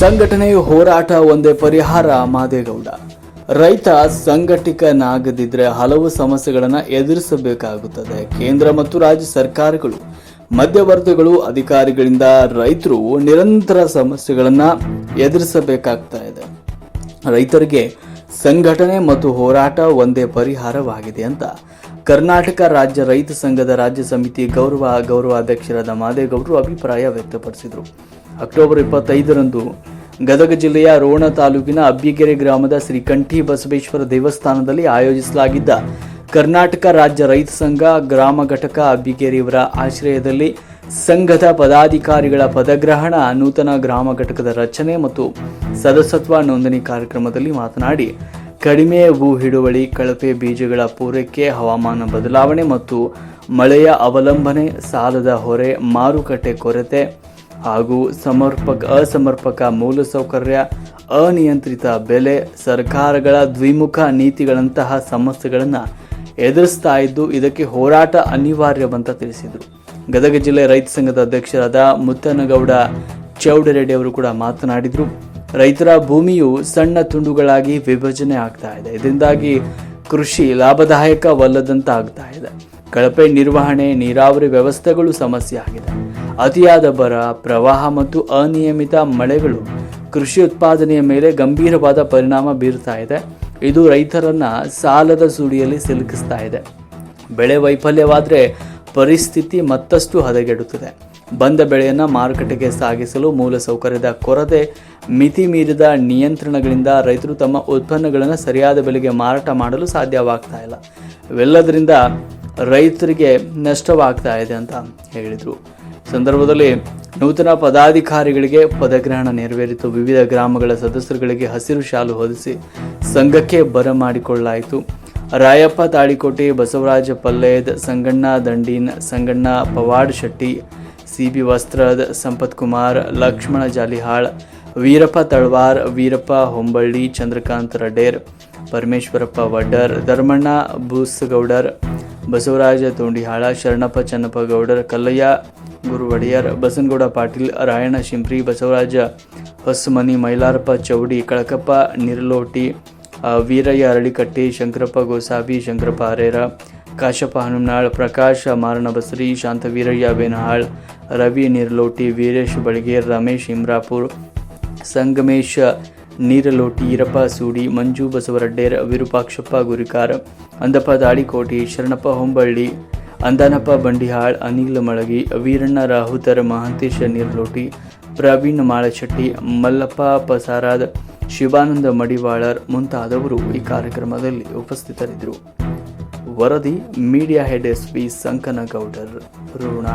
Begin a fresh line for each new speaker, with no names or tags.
ಸಂಘಟನೆಯು ಹೋರಾಟ ಒಂದೇ ಪರಿಹಾರ, ಮಾದೇಗೌಡ. ರೈತ, ಸಂಘಟಿಕನಾಗದಿದ್ರೆ ಹಲವು ಸಮಸ್ಯೆಗಳನ್ನು ಎದುರಿಸಬೇಕಾಗುತ್ತದೆ. ಕೇಂದ್ರ ಮತ್ತು ರಾಜ್ಯ ಸರ್ಕಾರಗಳು, ಮಧ್ಯವರ್ತಿಗಳು, ಅಧಿಕಾರಿಗಳಿಂದ ರೈತರು ನಿರಂತರ ಸಮಸ್ಯೆಗಳನ್ನು ಎದುರಿಸಬೇಕಾಗ್ತಾ ಇದೆ. ರೈತರಿಗೆ ಸಂಘಟನೆ ಮತ್ತು ಹೋರಾಟ ಒಂದೇ ಪರಿಹಾರವಾಗಿದೆ ಅಂತ ಕರ್ನಾಟಕ ರಾಜ್ಯ ರೈತ ಸಂಘದ ರಾಜ್ಯ ಸಮಿತಿ ಗೌರವ, ಗೌರವಾಧ್ಯಕ್ಷರಾದ ಮಾದೇಗೌಡರು ಅಭಿಪ್ರಾಯ ವ್ಯಕ್ತಪಡಿಸಿದರು. ಅಕ್ಟೋಬರ್ ಇಪ್ಪತ್ತೈದರಂದು ಗದಗ ಜಿಲ್ಲೆಯ ರೋಣ ತಾಲೂಕಿನ ಅಬ್ಬಿಗೆರೆ ಗ್ರಾಮದ ಶ್ರೀ ಕಂಠಿ ಬಸವೇಶ್ವರ ದೇವಸ್ಥಾನದಲ್ಲಿ ಆಯೋಜಿಸಲಾಗಿದ್ದ ಕರ್ನಾಟಕ ರಾಜ್ಯ ರೈತ ಸಂಘ ಗ್ರಾಮ ಘಟಕ ಅಬ್ಬಿಗೆರೆಯವರ ಆಶ್ರಯದಲ್ಲಿ ಸಂಘದ ಪದಾಧಿಕಾರಿಗಳ ಪದಗ್ರಹಣ, ನೂತನ ಗ್ರಾಮ ಘಟಕದ ರಚನೆ ಮತ್ತು ಸದಸ್ಯತ್ವ ನೋಂದಣಿ ಕಾರ್ಯಕ್ರಮದಲ್ಲಿ ಮಾತನಾಡಿ, ಕಡಿಮೆ ಭೂ ಹಿಡುವಳಿ, ಕಳಪೆ ಬೀಜಗಳ ಪೂರೈಕೆ, ಹವಾಮಾನ ಬದಲಾವಣೆ ಮತ್ತು ಮಳೆಯ ಅವಲಂಬನೆ, ಸಾಲದ ಹೊರೆ, ಮಾರುಕಟ್ಟೆ ಕೊರತೆ ಹಾಗೂ ಸಮರ್ಪಕ ಅಸಮರ್ಪಕ ಮೂಲಸೌಕರ್ಯ, ಅನಿಯಂತ್ರಿತ ಬೆಲೆ, ಸರ್ಕಾರಗಳ ದ್ವಿಮುಖ ನೀತಿಗಳಂತಹ ಸಮಸ್ಯೆಗಳನ್ನು ಎದುರಿಸ್ತಾ ಇದ್ದು ಇದಕ್ಕೆ ಹೋರಾಟ ಅನಿವಾರ್ಯವಂತ ತಿಳಿಸಿದರು. ಗದಗ ಜಿಲ್ಲೆ ರೈತ ಸಂಘದ ಅಧ್ಯಕ್ಷರಾದ ಮುತ್ತನಗೌಡ ಚೌಡರೆಡ್ಡಿ ಅವರು ಕೂಡ ಮಾತನಾಡಿದರು. ರೈತರ ಭೂಮಿಯು ಸಣ್ಣ ತುಂಡುಗಳಾಗಿ ವಿಭಜನೆ ಆಗ್ತಾ ಇದೆ. ಇದರಿಂದಾಗಿ ಕೃಷಿ ಲಾಭದಾಯಕವಲ್ಲದಂತ ಆಗ್ತಾ ಇದೆ. ಕಳಪೆ ನಿರ್ವಹಣೆ, ನೀರಾವರಿ ವ್ಯವಸ್ಥೆಗಳು ಸಮಸ್ಯೆ ಆಗಿದೆ. ಅತಿಯಾದ ಬರ, ಪ್ರವಾಹ ಮತ್ತು ಅನಿಯಮಿತ ಮಳೆಗಳು ಕೃಷಿ ಉತ್ಪಾದನೆಯ ಮೇಲೆ ಗಂಭೀರವಾದ ಪರಿಣಾಮ ಬೀರ್ತಾ ಇದೆ. ಇದು ರೈತರನ್ನ ಸಾಲದ ಸುಳಿಯಲ್ಲಿ ಸಿಲುಕಿಸ್ತಾ ಇದೆ. ಬೆಳೆ ವೈಫಲ್ಯವಾದರೆ ಪರಿಸ್ಥಿತಿ ಮತ್ತಷ್ಟು ಹದಗೆಡುತ್ತದೆ. ಬಂದ ಬೆಳೆಯನ್ನು ಮಾರುಕಟ್ಟೆಗೆ ಸಾಗಿಸಲು ಮೂಲಸೌಕರ್ಯದ ಕೊರತೆ, ಮಿತಿ ಮೀರಿದ ನಿಯಂತ್ರಣಗಳಿಂದ ರೈತರು ತಮ್ಮ ಉತ್ಪನ್ನಗಳನ್ನು ಸರಿಯಾದ ಬೆಲೆಗೆ ಮಾರಾಟ ಮಾಡಲು ಸಾಧ್ಯವಾಗ್ತಾ ಇಲ್ಲ. ಇವೆಲ್ಲದರಿಂದ ರೈತರಿಗೆ ನಷ್ಟವಾಗ್ತಾ ಇದೆ ಅಂತ ಹೇಳಿದರು. ಸಂದರ್ಭದಲ್ಲಿ ನೂತನ ಪದಾಧಿಕಾರಿಗಳಿಗೆ ಪದಗ್ರಹಣ ನೆರವೇರಿತು. ವಿವಿಧ ಗ್ರಾಮಗಳ ಸದಸ್ಯರುಗಳಿಗೆ ಹಸಿರು ಶಾಲು ಹೊದಿಸಿ ಸಂಘಕ್ಕೆ ಬರಮಾಡಿಕೊಳ್ಳಲಾಯಿತು ರಾಯಪ್ಪ ತಾಳಿಕೋಟೆ, ಬಸವರಾಜ ಪಲ್ಲೇದ್, ಸಂಗಣ್ಣ ದಂಡೀನ್, ಸಂಗಣ್ಣ ಪವಾಡ್ ಶೆಟ್ಟಿ ಸಿ ಬಿ ವಸ್ತ್ರದ್ ಸಂಪತ್ ಕುಮಾರ್, ಲಕ್ಷ್ಮಣ ಜಾಲಿಹಾಳ್, ವೀರಪ್ಪ ತಳ್ವಾರ್, ವೀರಪ್ಪ ಹೊಂಬಳ್ಳಿ, ಚಂದ್ರಕಾಂತ್ ರಡೇರ್ ಪರಮೇಶ್ವರಪ್ಪ ವಡ್ಡರ್, ಧರ್ಮಣ್ಣ ಬೂಸಗೌಡರ್, ಬಸವರಾಜ ತೋಂಡಿಹಾಳ, ಶರಣಪ್ಪ ಚನ್ನಪ್ಪ ಗೌಡರ್, ಕಲ್ಲಯ್ಯ ಗುರು ಒಡೆಯರ್, ಬಸನಗೌಡ ಪಾಟೀಲ್, ರಾಯಣ್ಣ ಶಿಂಪ್ರಿ, ಬಸವರಾಜ ಹೊಸಮನಿ, ಮೈಲಾರಪ್ಪ ಚೌಡಿ, ಕಳಕಪ್ಪ ನಿರ್ಲೋಟಿ ವೀರಯ್ಯ ಅರಳಿಕಟ್ಟಿ, ಶಂಕರಪ್ಪ ಗೋಸಾಬಿ ಶಂಕರಪ್ಪ ಹರೇರ, ಕಾಶಪ್ಪ ಹನುಮನಾಳ್, ಪ್ರಕಾಶ್ ಮಾರಣಬಸರಿ ಶಾಂತವೀರಯ್ಯ ಬೇನಹಾಳ್, ರವಿ ನಿರ್ಲೋಟಿ, ವೀರೇಶ್ ಬಳಿಗೇರ್ ರಮೇಶ್ ಇಮ್ರಾಪುರ್, ಸಂಗಮೇಶ್ ನೀರಲೋಟಿ, ಈರಪ್ಪ ಸೂಡಿ, ಮಂಜು ಬಸವರಡ್ಡೇರ್, ವಿರೂಪಾಕ್ಷಪ್ಪ ಗುರಿಕಾರ್, ಅಂದಪ್ಪ ದಾಳಿಕೋಟಿ, ಶರಣಪ್ಪ ಹೊಂಬಳ್ಳಿ ಅಂದಾನಪ್ಪ ಬಂಡಿಹಾಳ್, ಅನಿಲ್ ಮಳಗಿ, ವೀರಣ್ಣ ರಾಹುತರ ಮಹಾಂತೇಶ ನಿರ್ಲೋಟಿ, ಪ್ರವೀಣ್ ಮಾಳಶೆಟ್ಟಿ, ಮಲ್ಲಪ್ಪ ಪಸಾರಾದ್, ಶಿವಾನಂದ ಮಡಿವಾಳರ್ ಮುಂತಾದವರು ಈ ಕಾರ್ಯಕ್ರಮದಲ್ಲಿ ಉಪಸ್ಥಿತರಿದ್ದರು. ವರದಿ, media head S P Sankanagoudar, ಋಣ.